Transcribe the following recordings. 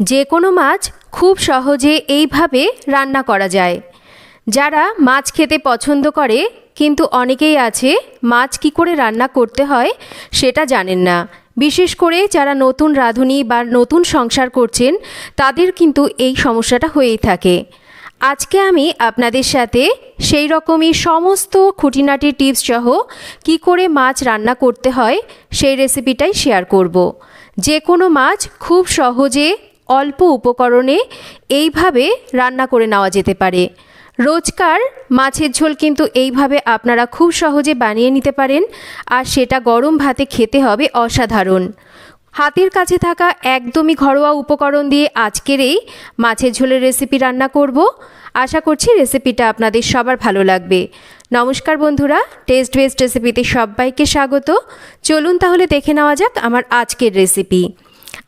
যে কোনো মাছ খুব সহজে এইভাবে রান্না করা যায়। যারা মাছ খেতে পছন্দ করে, কিন্তু অনেকেই আছে, মাছ কি করে রান্না করতে হয় সেটা জানেন না। বিশেষ করে যারা নতুন রাঁধুনি বা নতুন সংসার করছেন, তাদের কিন্তু এই সমস্যাটা হয়েই থাকে। আজকে আমি আপনাদের সাথে সেই রকমই সমস্ত খুঁটিনাটি টিপস সহ কি করে মাছ রান্না করতে হয় সেই রেসিপিটাই শেয়ার করব। যে কোনো মাছ খুব সহজে অল্প উপকরণে এইভাবে রান্না করে নেওয়া যেতে পারে। রোজকার মাছের ঝোল কিন্তু এইভাবে আপনারা খুব সহজে বানিয়ে নিতে পারেন, আর সেটা গরম ভাতে খেতে হবে অসাধারণ। হাতের কাছে থাকা একদমই ঘরোয়া উপকরণ দিয়ে আজকের এই মাছের ঝোলের রেসিপি রান্না করব। আশা করছি রেসিপিটা আপনাদের সবার ভালো লাগবে। নমস্কার বন্ধুরা, টেস্ট বেস্ট রেসিপিতে সবাইকে স্বাগত। চলুন তাহলে দেখে নেওয়া যাক আমার আজকের রেসিপি।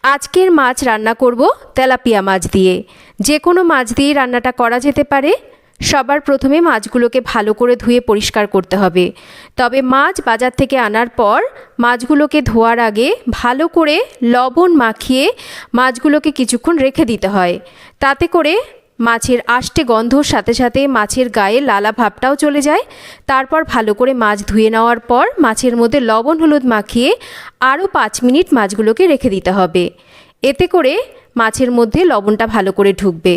আজকের মাছ রান্না করব তেলাপিয়া মাছ দিয়ে। যে কোনো মাছ দিয়ে রান্নাটা করা যেতে পারে। সবার প্রথমে মাছগুলোকে ভালো করে ধুয়ে পরিষ্কার করতে হবে। তবে মাছ বাজার থেকে আনার পর মাছগুলোকে ধোয়ার আগে ভালো করে লবণ মাখিয়ে মাছগুলোকে কিছুক্ষণ রেখে দিতে হয়। তাতে করে মাছের আষ্টে গন্ধর সাথে সাথে মাছের গায়ে লালা ভাবটাও চলে যায়। তারপর ভালো করে মাছ ধুয়ে নেওয়ার পর মাছের মধ্যে লবণ হলুদ মাখিয়ে আরও পাঁচ মিনিট মাছগুলোকে রেখে দিতে হবে। এতে করে মাছের মধ্যে লবণটা ভালো করে ঢুকবে।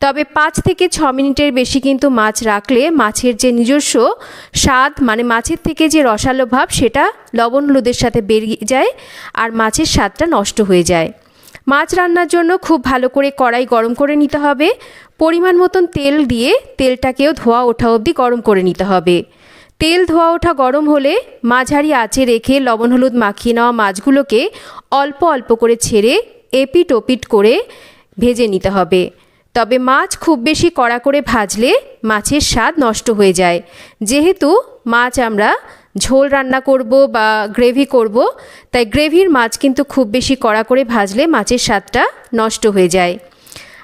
তবে পাঁচ থেকে ছ মিনিটের বেশি কিন্তু মাছ রাখলে মাছের যে নিজস্ব স্বাদ মানে মাছের থেকে যে রসালো ভাব, সেটা লবণ হলুদের সাথে বেরিয়ে যায় আর মাছের স্বাদটা নষ্ট হয়ে যায়। মাছ রান্নার জন্য খুব ভালো করে কড়াই গরম করে নিতে হবে। পরিমাণ মতন তেল দিয়ে তেলটাকেও ধোয়া ওঠা অবধি গরম করে নিতে হবে। তেল ধোয়া ওঠা গরম হলে মাঝারি আঁচে রেখে লবণ হলুদ মাখিয়ে নেওয়া মাছগুলোকে অল্প অল্প করে ছেড়ে এপিট ওপিট করে ভেজে নিতে হবে। তবে মাছ খুব বেশি কড়া করে ভাজলে মাছের স্বাদ নষ্ট হয়ে যায়। যেহেতু মাছ আমরা ঝোল রান্না করব বা গ্রেভি করব, তাই গ্রেভির মাছ কিন্তু খুব বেশি কড়া করে ভাজলে মাছের স্বাদটা নষ্ট হয়ে যায়।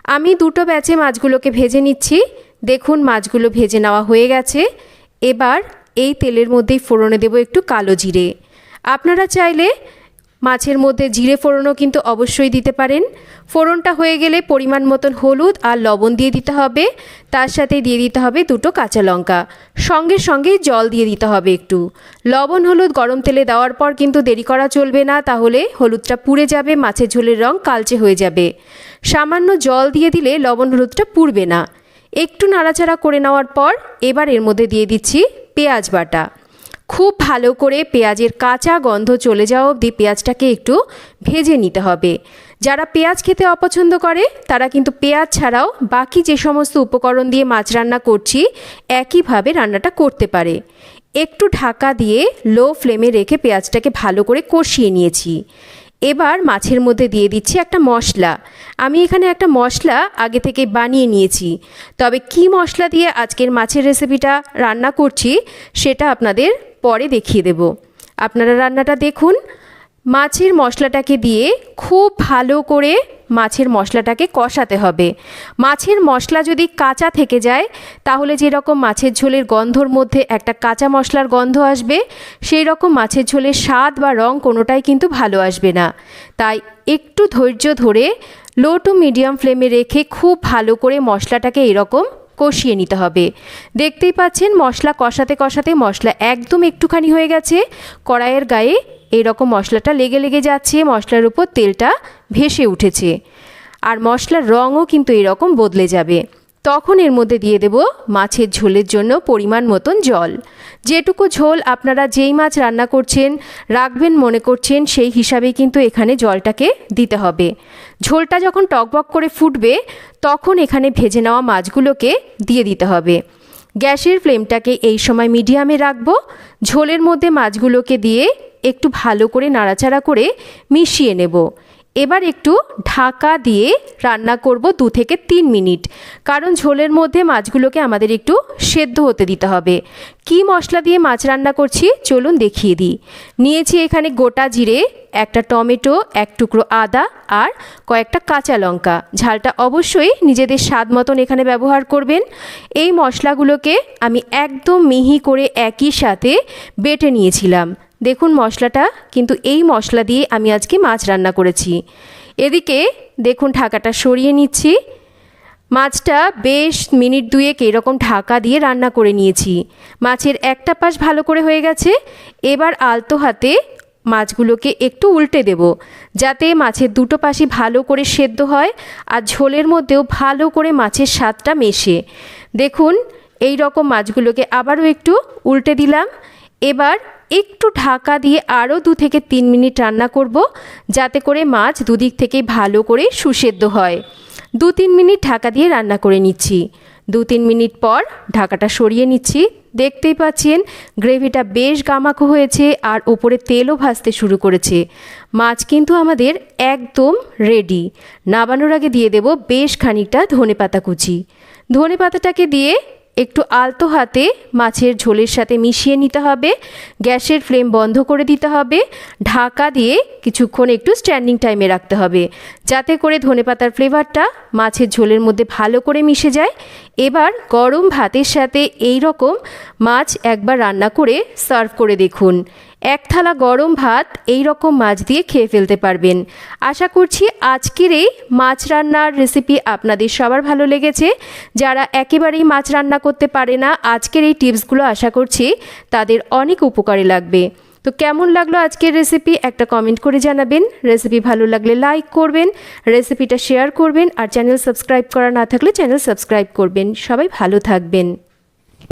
আমি দুটো ব্যাচে মাছগুলোকে ভেজে নিচ্ছি। দেখুন, মাছগুলো ভেজে নেওয়া হয়ে গেছে। এবার এই তেলের মধ্যেই ফোড়নে দেব একটু কালো জিরে। আপনারা চাইলে মাছের মধ্যে জিরে ফোড়নও কিন্তু অবশ্যই দিতে পারেন। ফোড়নটা হয়ে গেলে পরিমাণ মতন হলুদ আর লবণ দিয়ে দিতে হবে। তার সাথে দিয়ে দিতে হবে দুটো কাঁচা লঙ্কা। সঙ্গে সঙ্গে জল দিয়ে দিতে হবে একটু। লবণ হলুদ গরম তেলে দেওয়ার পর কিন্তু দেরি করা চলবে না, তাহলে হলুদটা পুড়ে যাবে, মাছের ঝোলের রং কালচে হয়ে যাবে। সামান্য জল দিয়ে দিলে লবণ হলুদটা পুড়বে না। একটু নাড়াচাড়া করে নেওয়ার পর এবার এর মধ্যে দিয়ে দিচ্ছি পেঁয়াজ বাটা। খুব ভালো করে পেঁয়াজের কাঁচা গন্ধ চলে যাওয়া অবধি পেঁয়াজটাকে একটু ভেজে নিতে হবে। যারা পেঁয়াজ খেতে অপছন্দ করে, তারা কিন্তু পেঁয়াজ ছাড়াও বাকি যে সমস্ত উপকরণ দিয়ে মাছ রান্না করছি, একইভাবে রান্নাটা করতে পারে। একটু ঢাকা দিয়ে লো ফ্লেমে রেখে পেঁয়াজটাকে ভালো করে কষিয়ে নিয়েছি। এবার মাছের মধ্যে দিয়ে দিচ্ছি একটা মশলা। আমি এখানে একটা মশলা আগে থেকে বানিয়ে নিয়েছি। তবে কি মশলা দিয়ে আজকের মাছের রেসিপিটা রান্না করছি, সেটা আপনাদের পরে দেখিয়ে দেব। আপনারা রান্নাটা দেখুন। মাছের মশলাটাকে দিয়ে খুব ভালো করে মাছের মশলাটাকে কষাতে হবে। মাছের মশলা যদি কাঁচা থেকে যায়, তাহলে যেরকম মাছের ঝোলের গন্ধর মধ্যে একটা কাঁচা মশলার গন্ধ আসবে সেই রকম মাছের ঝোলের স্বাদ বা রং কোনোটাই কিন্তু ভালো আসবে না। তাই একটু ধৈর্য ধরে লো টু মিডিয়াম ফ্লেমে রেখে খুব ভালো করে মশলাটাকে এরকম কষিয়ে নিতে হবে। দেখতেই পাচ্ছেন, মশলা কষাতে কষাতে মশলা একদম একটুখানি হয়ে গেছে। কড়াইয়ের গায়ে এরকম মশলাটা লেগে লেগে যাচ্ছে, মশলার উপর তেলটা ভেসে উঠেছে। আর মশলার রঙও কিন্তু এরকম বদলে যাবে। তখন এর মধ্যে দিয়ে দেব মাছের ঝোলের জন্য পরিমাণ মতন জল। যেটুকু ঝোল আপনারা যেই মাছ রান্না করছেন, রাখবেন মনে করছেন, সেই হিসাবেই কিন্তু এখানে জলটাকে দিতে হবে। ঝোলটা যখন টকবক করে ফুটবে, তখন এখানে ভেজে নেওয়া মাছগুলোকে দিয়ে দিতে হবে। গ্যাসের ফ্লেমটাকে এই সময় মিডিয়ামে রাখব। ঝোলের মধ্যে মাছগুলোকে দিয়ে একটু ভালো করে নাড়াচাড়া করে মিশিয়ে নেব। এবার একটু ঢাকা দিয়ে রান্না করব দু থেকে তিন মিনিট। কারণ ঝোলের মধ্যে মাছগুলোকে আমাদের একটু সেদ্ধ হতে দিতে হবে। কি মশলা দিয়ে মাছ রান্না করছি চলুন দেখিয়ে দিই। নিয়েছি এখানে গোটা জিরে, একটা টমেটো, এক টুকরো আদা আর কয়েকটা কাঁচা লঙ্কা। ঝালটা অবশ্যই নিজেদের স্বাদ মতন এখানে ব্যবহার করবেন। এই মশলাগুলোকে আমি একদম মিহি করে একই সাথে বেটে নিয়েছিলাম। দেখুন মশলাটা, কিন্তু এই মশলা দিয়ে আমি আজকে মাছ রান্না করেছি। এদিকে দেখুন ঢাকাটা সরিয়ে নিচ্ছি। মাছটা বেশ মিনিট দুয়েক এরকম ঢাকা দিয়ে রান্না করে নিয়েছি। মাছের একটা পাশ ভালো করে হয়ে গেছে। এবার আলতো হাতে মাছগুলোকে একটু উল্টে দেব, যাতে মাছের দুটো পাশই ভালো করে সেদ্ধ হয় আর ঝোলের মধ্যেও ভালো করে মাছের স্বাদটা মেশে। দেখুন এই রকম মাছগুলোকে আবারও একটু উল্টে দিলাম। এবার একটু ঢাকা দিয়ে আরও দু থেকে তিন মিনিট রান্না করব, যাতে করে মাছ দুদিক থেকেই ভালো করে সুসেদ্ধ হয়। দু তিন মিনিট ঢাকা দিয়ে রান্না করে নিচ্ছি। দু তিন মিনিট পর ঢাকাটা সরিয়ে নিচ্ছি। দেখতেই পাচ্ছেন, গ্রেভিটা বেশ গামাকো হয়েছে আর ওপরে তেলও ভাজতে শুরু করেছে। মাছ কিন্তু আমাদের একদম রেডি নাবানোর আগে দিয়ে দেব বেশ খানিকটা ধনে পাতা কুচি। ধনে পাতাটাকে দিয়ে একটু আলতো হাতে মাছের ঝোলের সাথে মিশিয়ে নিতে হবে। গ্যাসের ফ্লেম বন্ধ করে দিতে হবে। ঢাকা দিয়ে কিছুক্ষণ একটু স্ট্যান্ডিং টাইমে রাখতে হবে। যাতে করে ধনেপাতার ফ্লেভারটা মাছের ঝোলের মধ্যে ভালো করে মিশে যায়। এবার গরম ভাতের সাথে এই রকম মাছ একবার রান্না করে সার্ভ করে দেখুন। এক থালা গরম ভাত এই রকম মাছ দিয়ে খেয়ে ফেলতে পারবেন। আশা করছি আজকের এই মাছ রান্নার রেসিপি আপনাদের সবার ভালো লেগেছে। যারা একেবারেই মাছ রান্না করতে পারে না, আজকের এই টিপসগুলো আশা করছি তাদের অনেক উপকারে লাগবে। তো কেমন লাগল আজকের রেসিপি একটা কমেন্ট করে জানাবেন। রেসিপি ভালো লাগলে লাইক করবেন রেসিপিটা শেয়ার করবেন, আর চ্যানেল সাবস্ক্রাইব করা না থাকলে চ্যানেল সাবস্ক্রাইব করবেন। সবাই ভালো থাকবেন।